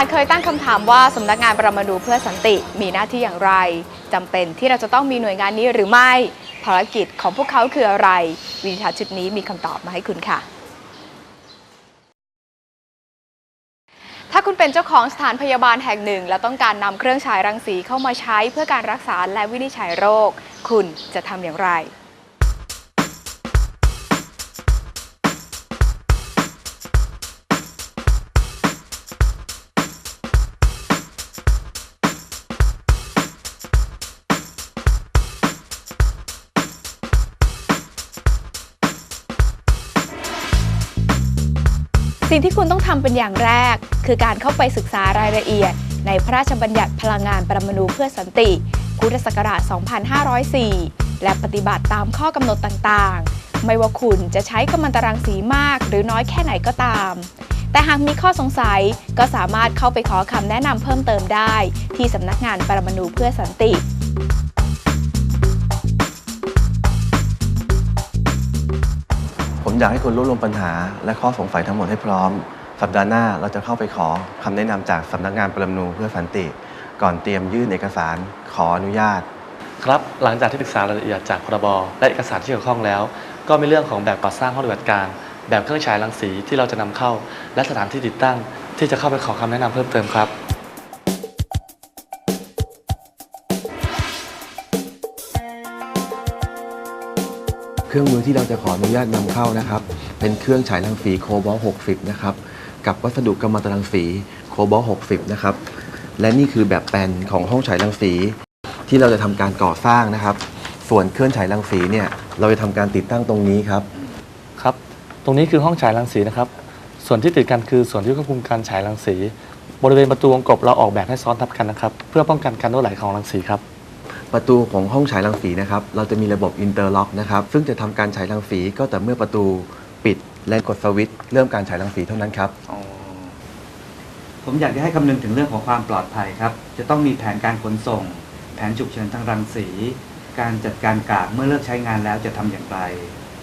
อาจเคยตั้งคำถามว่าสำนักงานปรมาณูเพื่อสันติมีหน้าที่อย่างไรจำเป็นที่เราจะต้องมีหน่วยงานนี้หรือไม่ ภารกิจของพวกเขาคืออะไร วิดีทัศน์ชุดนี้มีคำตอบมาให้คุณค่ะ ถ้าคุณเป็นเจ้าของสถานพยาบาลแห่งหนึ่ง และต้องการนำเครื่องฉายรังสีเข้ามาใช้เพื่อการรักษาและวินิจฉัยโรค คุณจะทำอย่างไร สิ่งที่คุณต้องทำเป็นอย่างแรก คือการเข้าไปศึกษารายละเอียด ในพระราชบัญญัติพลังงานปรมาณูเพื่อสันติ พุทธศักราช 2504 และปฏิบัติตามข้อกำหนดต่างๆ ไม่ว่าคุณจะใช้กัมมันตรังสีมากหรือน้อยแค่ไหนก็ตาม แต่หากมีข้อสงสัยก็สามารถเข้าไปขอคำแนะนำเพิ่มเติมได้ ที่สำนักงานปรมาณูเพื่อสันติ อยากให้คุณรวบรวมปัญหา และข้อสงสัยทั้งหมดให้พร้อม สัปดาห์หน้าเราจะเข้าไปขอคำแนะนำจากสำนักงานปรมาณูเพื่อสันติ ก่อนเตรียมยื่นเอกสารขออนุญาต ครับหลังจากที่ศึกษารายละเอียดจากพรบและเอกสารที่เกี่ยวข้องแล้ว ก็มีเรื่องของแบบก่อสร้างห้องปฏิบัติการ แบบเครื่องฉายรังสีที่เราจะนำเข้า และสถานที่ติดตั้ง ที่จะเข้าไปขอคำแนะนำเพิ่มเติมครับ เครื่องมือที่เราจะขออนุญาตนำเข้านะครับ เป็นเครื่องฉายรังสีโคบอล60 นะครับ กับวัสดุกัมมันตรังสีโคบอล60 นะครับ และนี่คือแบบแปลนของห้องฉายรังสีที่เราจะทำการก่อสร้างนะครับ ส่วนเครื่องฉายรังสีเนี่ยเราจะทำการติดตั้งตรงนี้ครับ ครับ ตรงนี้คือห้องฉายรังสีนะครับ ส่วนที่ติดกันคือส่วนที่ควบคุมการฉายรังสี บริเวณประตูวงกบเราออกแบบให้ซ้อนทับกันนะครับ เพื่อป้องกันการรั่วไหลของรังสีครับ ประตูของห้องฉายรังสีนะครับ เราจะมีระบบอินเตอร์ล็อกนะครับ ซึ่งจะทำการฉายรังสีก็แต่อเมื่อประตูปิดและกดสวิตช์เริ่มการฉายรังสีเท่านั้นครับ ผมอยากจะให้คำนึงถึงเรื่องของความปลอดภัยครับ จะต้องมีแผนการขนส่ง แผนฉุกเฉินทางรังสี การจัดการกากเมื่อเลิกใช้งานแล้วจะทำอย่างไร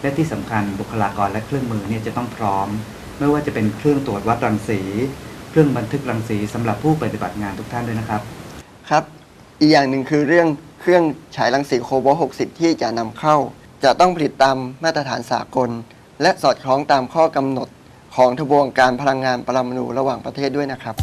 และที่สำคัญบุคลากรและเครื่องมือเนี่ยจะต้องพร้อม ไม่ว่าจะเป็นเครื่องตรวจวัดรังสี เครื่องบันทึกรังสีสำหรับผู้ปฏิบัติงานทุกท่านด้วยนะครับ ครับ อีกอย่างหนึ่งคือเรื่อง เครื่องฉายรังสีโคบอล60 ที่จะนำเข้า จะต้องผลิตตามมาตรฐานสากล และสอดคล้องตามข้อกำหนดของทบวงการพลังงานปรมาณูระหว่างประเทศด้วยนะครับ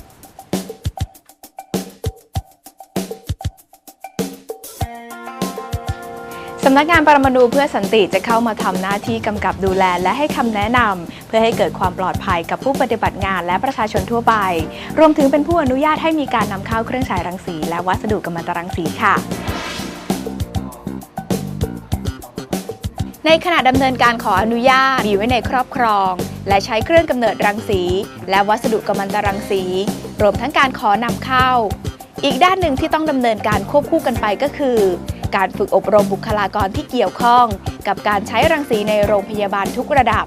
สำนักงานปรมาณูเพื่อสันติจะเข้ามาทำหน้าที่กำกับดูแลและให้คำแนะนำเพื่อให้เกิดความปลอดภัยกับผู้ปฏิบัติงานและประชาชนทั่วไป รวมถึงเป็นผู้อนุญาตให้มีการนำเข้าเครื่องฉายรังสี และวัสดุกัมมันตรังสีค่ะ ในขณะดำเนินการขออนุญาตมีไว้ในครอบครอง และใช้เครื่องกำเนิดรังสี และวัสดุกัมมันตรังสี รวมทั้งการขอนำเข้า อีกด้านหนึ่งที่ต้องดำเนินการควบคู่กันไปก็คือ การฝึกอบรมบุคลากรที่เกี่ยวข้อง กับการใช้รังสีในโรงพยาบาลทุกระดับ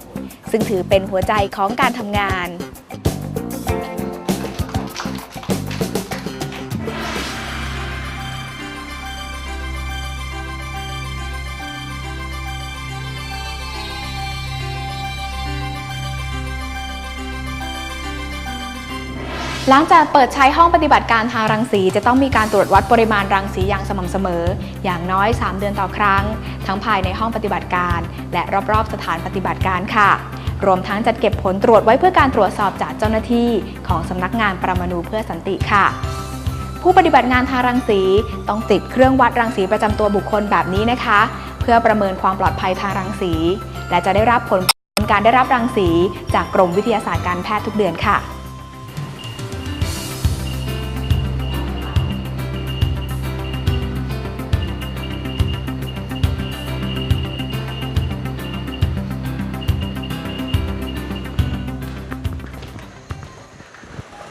ซึ่งถือเป็นหัวใจของการทำงาน หลังจากเปิดใช้ห้องปฏิบัติการทางรังสีจะต้องมีการตรวจวัดปริมาณรังสีอย่างสม่ำเสมอ อย่างน้อย 3 เดือนต่อครั้ง ทั้งภายในห้องปฏิบัติการ และรอบๆสถานปฏิบัติการค่ะ รวมทั้งจัดเก็บผลตรวจไว้เพื่อการตรวจสอบจากเจ้าหน้าที่ ของสำนักงานประมาณูเพื่อสันติค่ะ ผู้ปฏิบัติงานทางรังสีต้องติดเครื่องวัดรังสีประจำตัวบุคคลแบบนี้นะคะ เพื่อประเมินความปลอดภัยทางรังสี และจะได้รับผลการได้รับรังสี จากกรมวิทยาศาสตร์การแพทย์ทุกเดือนค่ะ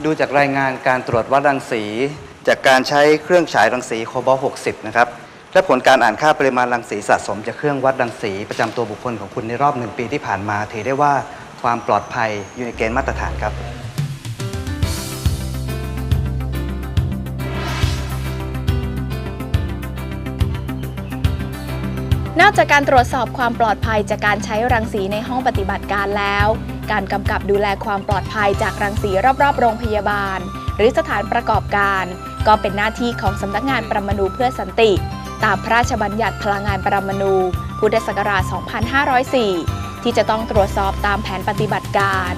ดูจากรายงานการตรวจวัดรังสี จากการใช้เครื่องฉายรังสีโคบอล60 นะครับ และผลการอ่านค่าปริมาณรังสีสะสมจากเครื่องวัดรังสีประจำตัวบุคคลของคุณในรอบหนึ่งปีที่ผ่านมา ถือได้ว่าความปลอดภัยอยู่ในเกณฑ์มาตรฐานครับ นอกจากการตรวจสอบความปลอดภัยจากการใช้รังสีในห้องปฏิบัติการแล้ว การกำกับดูแลความปลอดภัยจากรังสีรอบๆ โรงพยาบาล หรือสถานประกอบการ ก็เป็นหน้าที่ของสำนักงานประมาณูเพื่อสันติ ตามพระราชบัญญัติพลังงานประมาณูพุทธศักราช 2504 ที่จะต้องตรวจสอบตามแผนปฏิบัติการ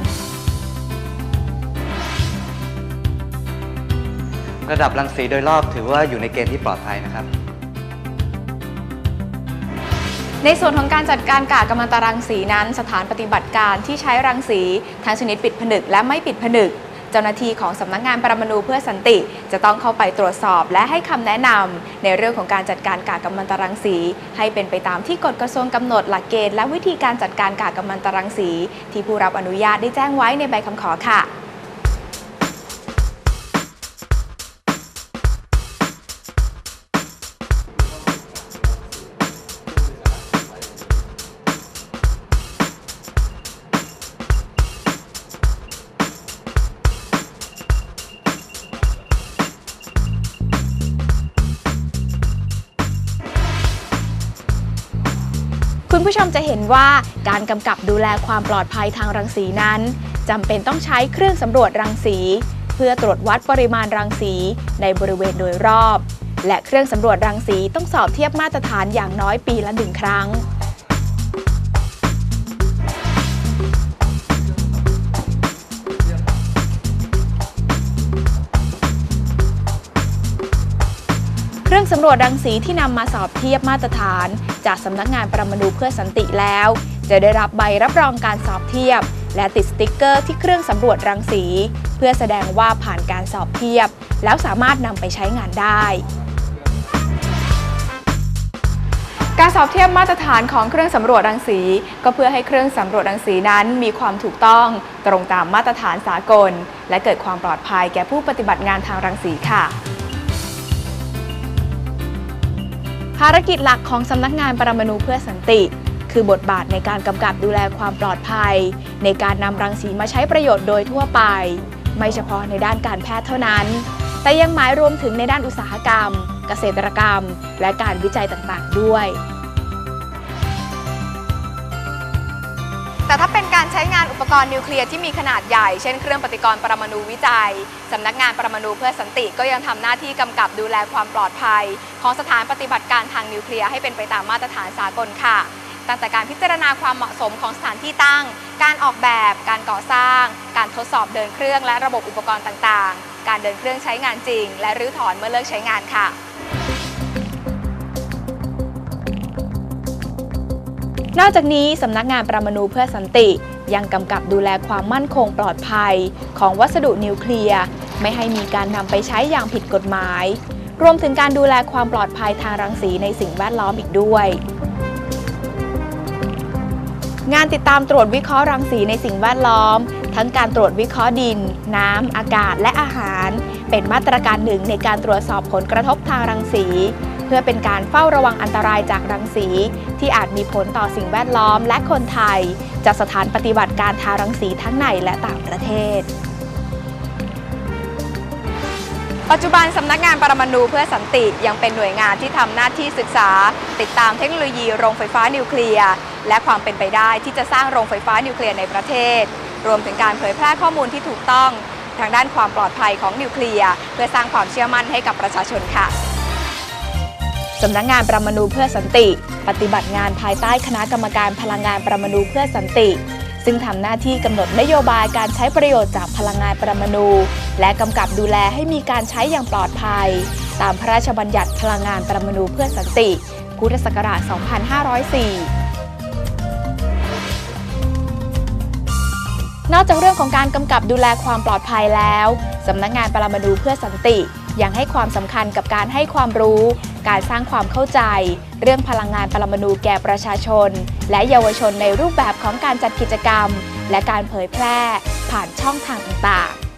ระดับรังสีโดยรอบถือว่าอยู่ในเกณฑ์ที่ปลอดภัยนะครับ ในส่วนของการจัดการกากกัมมันตรังสีนั้น สถานปฏิบัติการที่ใช้รังสีทั้งชนิดปิดผนึกและไม่ปิดผนึก เจ้าหน้าที่ของสำนักงานปรมาณูเพื่อสันติ จะต้องเข้าไปตรวจสอบและให้คำแนะนำในเรื่องของการจัดการกากกัมมันตรังสี ให้เป็นไปตามที่กฎกระทรวงกำหนดหลักเกณฑ์และวิธีการจัดการกากกัมมันตรังสี ที่ผู้รับอนุญาตได้แจ้งไว้ในใบคำขอค่ะ คุณผู้ชมจะเห็นว่าการกำกับดูแลความปลอดภัยทางรังสีนั้นจำเป็นต้องใช้เครื่องสำรวจรังสี เพื่อตรวจวัดปริมาณรังสีในบริเวณโดยรอบ และเครื่องสำรวจรังสีต้องสอบเทียบมาตรฐานอย่างน้อยปีละหนึ่งครั้ง รื่องสำรวจรังสีที่นำมาสอบเทียบมาตรฐาน จากสำนักงานประมาณูเพื่อสันติแล้ว จะได้รับใบรับรองการสอบเทียบ และติดสติ๊กเกอร์ที่เครื่องสำรวจรังสี เพื่อแสดงว่าผ่านการสอบเทียบ แล้วสามารถนำไปใช้งานได้การสอบเทียบมาตรฐานของเครื่องสำรวจรังสี ก็เพื่อให้เครื่องสำรวจรังสีนั้นมีความถูกต้อง ตรงตามมาตรฐานสากล และเกิดความปลอดภัยแก่ผู้ปฏิบัติงานทางรังสีค่ะ ภารกิจหลักของสำนักงานปรมาณูเพื่อสันติ คือบทบาทในการกำกับดูแลความปลอดภัย ในการนำรังสีมาใช้ประโยชน์โดยทั่วไป ไม่เฉพาะในด้านการแพทย์เท่านั้น แต่ยังหมายรวมถึงในด้านอุตสาหกรรม เกษตรกรรม และการวิจัยต่างๆ ด้วย แต่ถ้าเป็นการใช้งานอุปกรณ์นิวเคลียร์ที่มีขนาดใหญ่ เช่นเครื่องปฏิกรณ์ปรมาณูวิจัย สำนักงานปรมาณูเพื่อสันติก็ยังทำหน้าที่กำกับดูแลความปลอดภัย ของสถานปฏิบัติการทางนิวเคลียร์ให้เป็นไปตามมาตรฐานสากลค่ะ ตั้งแต่การพิจารณาความเหมาะสมของสถานที่ตั้ง การออกแบบ การก่อสร้าง การทดสอบเดินเครื่องและระบบอุปกรณ์ต่างๆ การเดินเครื่องใช้งานจริง และรื้อถอนเมื่อเลิกใช้งานค่ะ นอกจากนี้สำนักงานประมาณูเพื่อสันติยังกำกับดูแลความมั่นคงปลอดภัย ของวัสดุนิวเคลียร์ไม่ให้มีการนำไปใช้อย่างผิดกฎหมาย รวมถึงการดูแลความปลอดภัยทางรังสีในสิ่งแวดล้อมอีกด้วย งานติดตามตรวจวิเคราะห์รังสีในสิ่งแวดล้อม ทั้งการตรวจวิเคราะห์ดิน น้ำ อากาศและอาหาร เป็นมาตรการหนึ่งในการตรวจสอบผลกระทบทางรังสี เพื่อเป็นการเฝ้าระวังอันตรายจากรังสี ที่อาจมีผลต่อสิ่งแวดล้อมและคนไทย จากสถานปฏิบัติการทารังสีทั้งในและต่างประเทศ ปัจจุบันสำนักงานปรมาณูเพื่อสันติยังเป็นหน่วยงานที่ทำหน้าที่ศึกษา ติดตามเทคโนโลยีโรงไฟฟ้านิวเคลียร์และความเป็นไปได้ที่จะสร้างโรงไฟฟ้านิวเคลียร์ในประเทศ รวมถึงการเผยแพร่ข้อมูลที่ถูกต้องทางด้านความปลอดภัยของนิวเคลียร์เพื่อสร้างความเชื่อมั่นให้กับประชาชนค่ะ สำนักงานประมาณูเพื่อสันติ ปฏิบัติงานภายใต้คณะกรรมการพลังงานประมาณูเพื่อสันติ ซึ่งทำหน้าที่กำหนดนโยบายการใช้ประโยชน์จากพลังงานประมาณูและกำกับดูแลให้มีการใช้อย่างปลอดภัย ตามพระราชบัญญัติพลังงานประมาณูเพื่อสันติพุทธศักราช 2504นอกจากเรื่องของการกำกับดูแลความปลอดภัยแล้ว สำนักงานปรมาณูเพื่อสันติ ยังให้ความสำคัญกับการให้ความรู้ การสร้างความเข้าใจ เรื่องพลังงานปรมาณูแก่ประชาชน และเยาวชนในรูปแบบของการจัดกิจกรรม และการเผยแพร่ผ่านช่องทางต่างๆ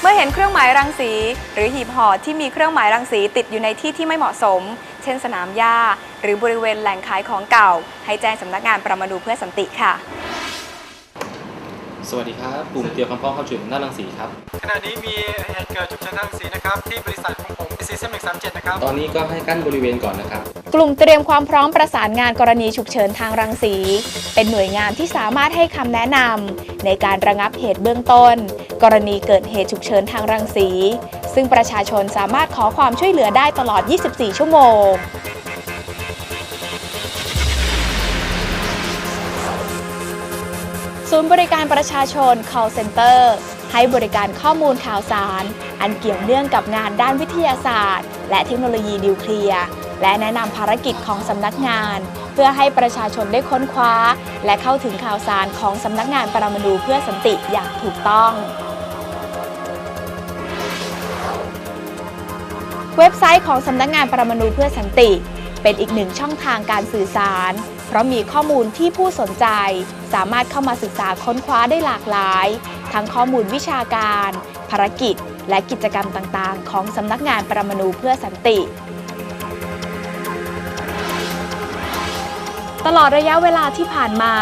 เมื่อเห็นเครื่องหมายรังสี หรือหีบห่อที่มีเครื่องหมายรังสีติดอยู่ในที่ที่ไม่เหมาะสม เช่นสนามหญ้า หรือบริเวณแหล่งขายของเก่า ให้แจ้งสำนักงานประมาณูเพื่อสันติค่ะ สวัสดีครับ กลุ่มเตรียมความพร้อมเข้าจุดหน้ารังสีครับ ขณะนี้มีเหตุเกิดฉุกเฉินทางสีนะครับ ที่บริษัทของผมซีซีเอ็มสามเจ็ดนะครับ ตอนนี้ก็ให้กั้นบริเวณก่อนนะครับ กลุ่มเตรียมความพร้อมประสานงานกรณีฉุกเฉินทางรังสี เป็นหน่วยงานที่สามารถให้คำแนะนำในการระงับเหตุเบื้องต้น กรณีเกิดเหตุฉุกเฉินทางรังสี ซึ่งประชาชนสามารถขอความช่วยเหลือได้ตลอด 24 ชั่วโมง ศูนย์บริการประชาชน call center ให้บริการข้อมูลข่าวสาร อันเกี่ยวเนื่องกับงานด้านวิทยาศาสตร์ และเทคโนโลยีนิวเคลียร์และแนะนำภารกิจของสำนักงาน เพื่อให้ประชาชนได้ค้นคว้า และเข้าถึงข่าวสารของสำนักงานปรมาณูเพื่อสันติอย่างถูกต้อง เว็บไซต์ของสำนักงานปรมาณูเพื่อสันติ เป็นอีกหนึ่งช่องทางการสื่อสาร เพราะมีข้อมูลที่ผู้สนใจ สามารถเข้ามาศึกษาค้นคว้าได้หลากหลาย ทั้งข้อมูลวิชาการ ภารกิจ และกิจกรรมต่างๆ ของสำนักงานประมาณูเพื่อสันติตลอดระยะเวลาที่ผ่านมา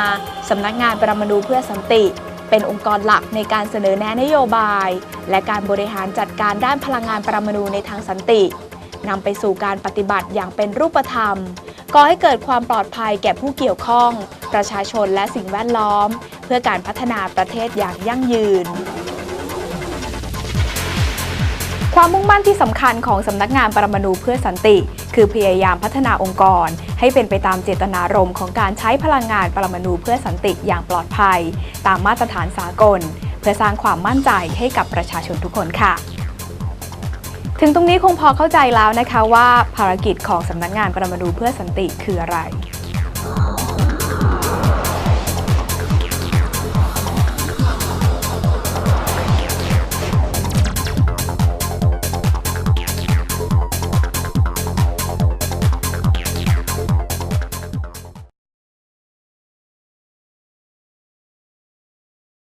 สำนักงานประมาณูเพื่อสันติ เป็นองค์กรหลักในการเสนอแนะนโยบาย และการบริหารจัดการด้านพลังงานประมาณูในทางสันตินำไปสู่การปฏิบัติอย่างเป็นรูปธรรม ก่อให้เกิดความปลอดภัยแก่ผู้เกี่ยวข้อง ประชาชนและสิ่งแวดล้อม เพื่อการพัฒนาประเทศอย่างยั่งยืนความมุ่งมั่นที่สำคัญของสำนักงานปรมาณูเพื่อสันติ คือพยายามพัฒนาองค์กร ให้เป็นไปตามเจตนารมณ์ของการใช้พลังงานปรมาณูเพื่อสันติอย่างปลอดภัย ตามมาตรฐานสากล เพื่อสร้างความมั่นใจให้กับประชาชนทุกคนค่ะ ถึงตรงนี้คงพอเข้าใจแล้วนะคะว่าภารกิจของสำนักงานปรมาดูเพื่อสันติคืออะไร